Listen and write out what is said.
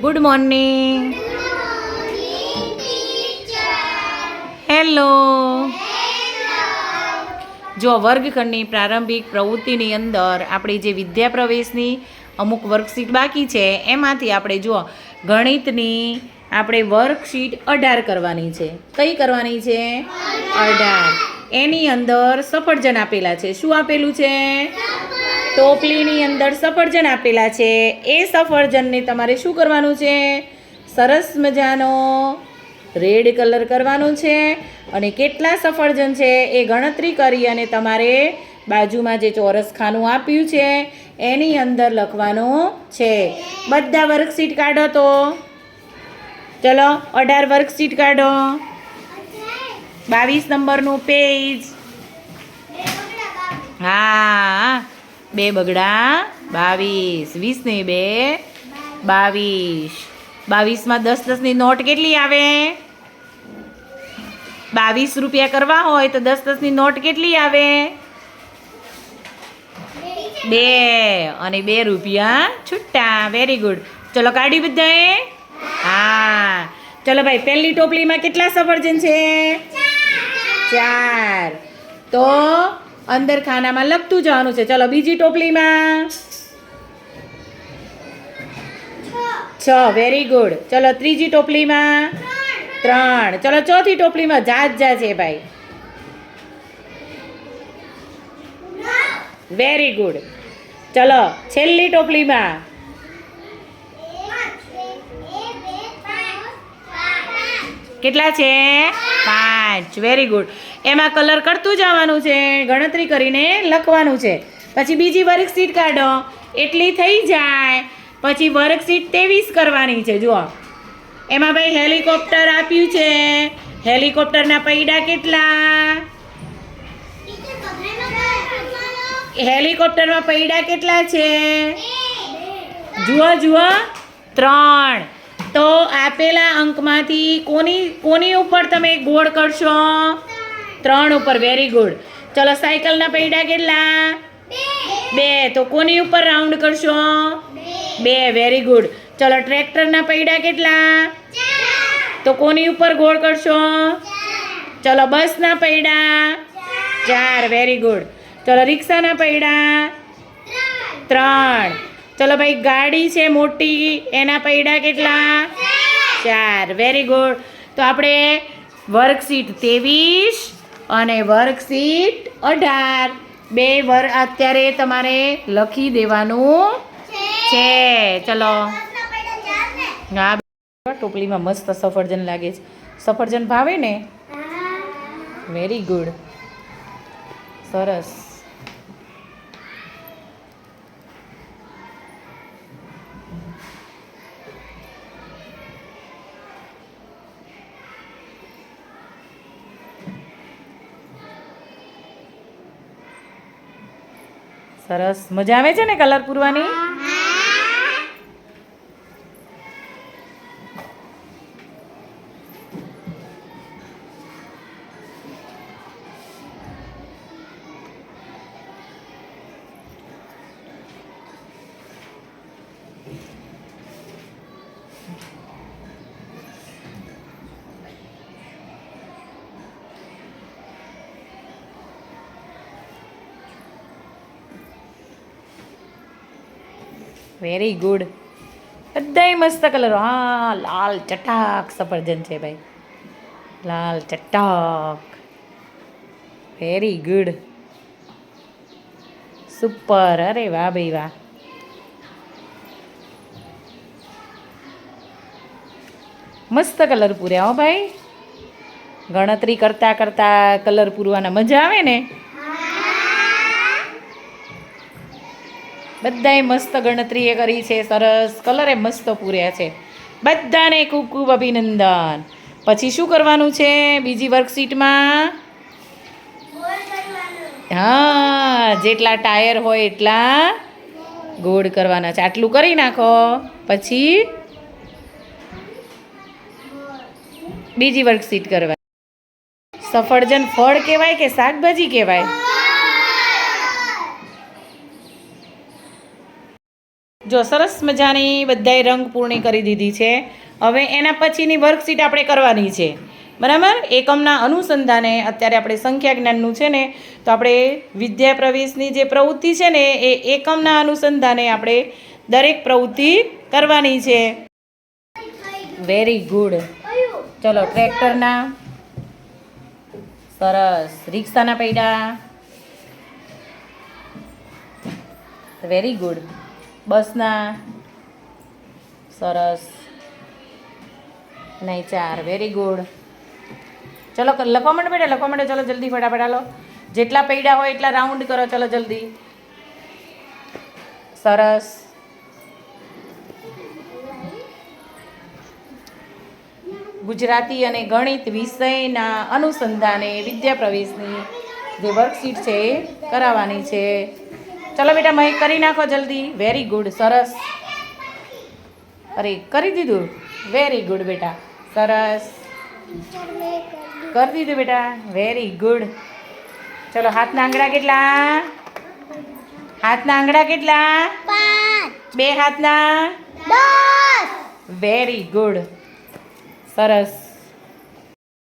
Good morning hello જો વર્ગખંડની પ્રારંભિક પ્રવૃત્તિની અંદર આપણી જે વિદ્યા પ્રવેશની અમુક વર્કશીટ બાકી છે, એમાંથી આપણે જુઓ, ગણિતની આપણે વર્કશીટ અઢાર કરવાની છે. કઈ કરવાની છે? અઢાર. એની અંદર સફરજન આપેલા છે. શું આપેલું છે? ટોપલીની અંદર સફરજન આપેલા છે. એ સફરજનને તમારે શું કરવાનું છે? સરસ મજાનો રેડ કલર કરવાનો છે અને કેટલા સફરજન છે એ ગણતરી કરી અને તમારે બાજુમાં જે ચોરસ ખાનું આપ્યું છે એની અંદર લખવાનું છે. બધા વર્કશીટ કાઢો તો. ચલો, અઢાર વર્કશીટ કાઢો. બાવીસ નંબરનું પેજ. હા બે બગડા, બાવીસ. વીસ ને બે. બાવીસ. બાવીસમાં દસ, દસની નોટ કેટલી આવે? બાવીસ રૂપિયા કરવા હોય તો દસ, દસની નોટ કેટલી આવે? બે. અને બે રૂપિયા છૂટા. વેરી ગુડ ચલો કાઢી બધાએ? હા. ચલો ભાઈ, પહેલી ટોપલીમાં કેટલા સફરજન છે? ચાર. તો અંદર ખાનામાં લખતું જવાનું છે. ચલો, બીજી ટોપલીમાં. છ. વેરી ગુડ ચલો, ત્રીજી ટોપલીમાં. ત્રણ. ચલો, ચોથી ટોપલીમાં જાત જા છે ભાઈ. વેરી ગુડ ચલો, છેલ્લી ટોપલીમાં. કેટલા છે? પાંચ. વેરી ગુડ એમાં કલર કરતું જવાનું છે, ગણતરી કરીને લખવાનું છે. પછી બીજી વર્કશીટ કાઢો, એટલી થઈ જાય. પછી વર્કશીટ ત્રેવીસ કરવાની છે, જુઓ. એમાં ભાઈ હેલિકોપ્ટર આપ્યું છે. હેલિકોપ્ટરના પૈડા કેટલા? હેલિકોપ્ટરમાં પૈડા કેટલા છે? જુઓ જુઓ. ત્રણ. તો આપેલા અંકમાંથી કોની કોની ઉપર તમે ગોળ કરશો? ત્રણ ઉપર વેરી ગુડ ચલો સાયકલના પૈડા કેટલા? બે. તો કોની ઉપર રાઉન્ડ કરશો? બે. વેરી ગુડ ચલો ટ્રેક્ટરના પૈડા કેટલા? તો કોની ઉપર ગોળ કરશો? ચલો બસના પૈડા? ચાર. વેરી ગુડ ચલો રિક્ષાના પૈડા? ત્રણ. ચલો ભાઈ ગાડી છે મોટી. એના પૈડા કેટલા? ચાર. વેરી ગુડ તો આપણે વર્કશીટ ત્રેવીસ અને વર્કશીટ અઢાર. બે વર અત્યારે તમારે લખી દેવાનું છે. ચલો. હા ટોપલીમાં મસ્ત સફરજન લાગે છે. સફરજન ભાવે ને? વેરી ગુડ સરસ. સરસ. મજા આવે છે ને કલર પૂરવાની? વેરી ગુડ બધાય મસ્ત કલર હા, લાલ ચટાક સફરજન છે ભાઈ. લાલ ચટાક. વેરી ગુડ સુપર અરે વાહ ભાઈ વાહ. મસ્ત કલર પૂર્યા હો ભાઈ. ગણતરી કરતા કરતા કલર પૂરવાના મજા આવે ને? બધાએ મસ્ત ગણતરી એ કરી છે, સરસ કલરે મસ્ત પૂર્યા છે. બધાને ખૂબ ખૂબ અભિનંદન. પછી શું કરવાનું છે બીજી વર્કશીટમાં? હા, જેટલા ટાયર હોય એટલા ગોળ કરવાના છે. આટલું કરી નાખો. પછી બીજી વર્કશીટ કરવા સફરજન ફળ કહેવાય કે શાકભાજી કહેવાય? જો સરસ મજાની બધાય રંગ પૂર્ણી કરી દીધી છે. હવે એના પછીની વર્કશીટ આપણે કરવાની છે. બરાબર? એકમના અનુસંધાને અત્યારે આપણે સંખ્યા જ્ઞાનનું છે ને, તો આપણે વિદ્યા પ્રવેશની જે પ્રવૃત્તિ છે ને, એ એકમના અનુસંધાને આપણે દરેક પ્રવૃત્તિ કરવાની છે. વેરી ગુડ ચલો, ટ્રેક્ટરના સરસ. રિક્ષાના પૈડા. વેરી ગુડ બસના. સરસ. નહીં ચાર. વેરી ગુડ ચલો લખવા માંડો બેટા, લખવા માંડો ચલો જલ્દી ફટાફટ હાલો. જેટલા પૈડા હોય એટલા રાઉન્ડ કરો, ચલો જલ્દી. સરસ. ગુજરાતી અને ગણિત વિષયના અનુસંધાને વિદ્યા પ્રવેશની જે વર્કશીટ છે એ કરાવવાની છે. ચલો બેટા મહી કરી નાખો જલ્દી. વેરી ગુડ સરસ. અરે કરી દીધું? વેરી ગુડ બેટા. સરસ. કરી દીધું બેટા. વેરી ગુડ ચલો હાથના આંગળા કેટલા? હાથના આંગળા કેટલા? બે હાથના? વેરી ગુડ સરસ.